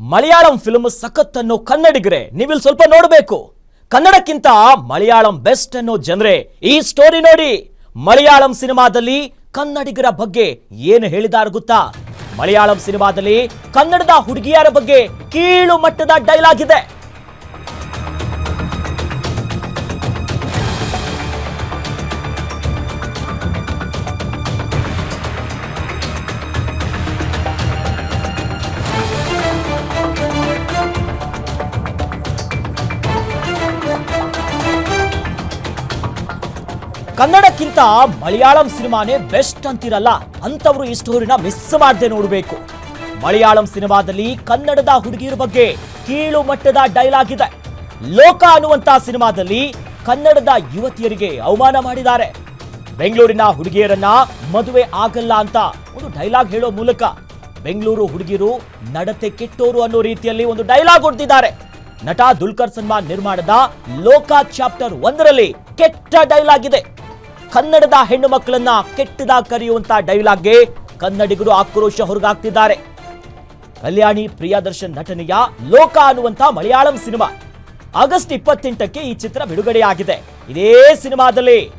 Malayalam film ಸಖತ್ ಅನ್ನೋ ಕನ್ನಡಿಗರೆ, ನೀವಿಲ್ಲಿ ಸ್ವಲ್ಪ ನೋಡಬೇಕು. ಕನ್ನಡಕ್ಕಿಂತ ಮಲಯಾಳಂ ಬೆಸ್ಟ್ ಅನ್ನೋ ಜನರೇ, ಈ ಸ್ಟೋರಿ ನೋಡಿ. ಮಲಯಾಳಂ ಸಿನಿಮಾದಲ್ಲಿ ಕನ್ನಡಿಗರ ಬಗ್ಗೆ ಏನು ಹೇಳಿದಾರ ಗೊತ್ತಾ? ಮಲಯಾಳಂ ಸಿನಿಮಾದಲ್ಲಿ ಕನ್ನಡದ ಹುಡುಗಿಯರ ಬಗ್ಗೆ ಕೀಳು ಮಟ್ಟದ ಡೈಲಾಗ್ ಇದೆ. ಕನ್ನಡಕ್ಕಿಂತ ಮಲಯಾಳಂ ಸಿನಿಮಾನೇ ಬೆಸ್ಟ್ ಅಂತಿರಲ್ಲ ಅಂತವರು ಈ ಸ್ಟೋರಿನ ಮಿಸ್ ಮಾಡದೆ ನೋಡಬೇಕು. ಮಲಯಾಳಂ ಸಿನಿಮಾದಲ್ಲಿ ಕನ್ನಡದ ಹುಡುಗಿಯರ ಬಗ್ಗೆ ಕೀಳು ಮಟ್ಟದ ಡೈಲಾಗ್ ಇದೆ. ಲೋಕ ಅನ್ನುವಂತ ಸಿನಿಮಾದಲ್ಲಿ ಕನ್ನಡದ ಯುವತಿಯರಿಗೆ ಅವಮಾನ ಮಾಡಿದ್ದಾರೆ. ಬೆಂಗಳೂರಿನ ಹುಡುಗಿಯರನ್ನ ಮದುವೆ ಆಗಲ್ಲ ಅಂತ ಒಂದು ಡೈಲಾಗ್ ಹೇಳೋ ಮೂಲಕ ಬೆಂಗಳೂರು ಹುಡುಗಿಯರು ನಡತೆ ಕೆಟ್ಟೋರು ಅನ್ನೋ ರೀತಿಯಲ್ಲಿ ಒಂದು ಡೈಲಾಗ್ ಹೊಡೆದಿದ್ದಾರೆ. ನಟ ದುಲ್ಕರ್ ಸಲ್ಮಾನ್ ನಿರ್ಮಾಣದ ಲೋಕ ಚಾಪ್ಟರ್ ಒಂದರಲ್ಲಿ ಕೆಟ್ಟ ಡೈಲಾಗ್ ಇದೆ. ಕನ್ನಡದ ಹೆಣ್ಣು ಮಕ್ಕಳನ್ನ ಕೆಟ್ಟದ ಕರೆಯುವಂತ ಡೈಲಾಗ್ಗೆ ಕನ್ನಡಿಗರು ಆಕ್ರೋಶ ಹೊರಗಾಗ್ತಿದ್ದಾರೆ ಕಲ್ಯಾಣಿ ಪ್ರಿಯದರ್ಶನ್ ನಟನೆಯ ಲೋಕ ಅನ್ನುವಂತ ಮಲಯಾಳಂ ಸಿನಿಮಾ. ಆಗಸ್ಟ್ ಇಪ್ಪತ್ತೆಂಟಕ್ಕೆ ಈ ಚಿತ್ರ ಬಿಡುಗಡೆಯಾಗಿದೆ. ಇದೇ ಸಿನಿಮಾದಲ್ಲಿ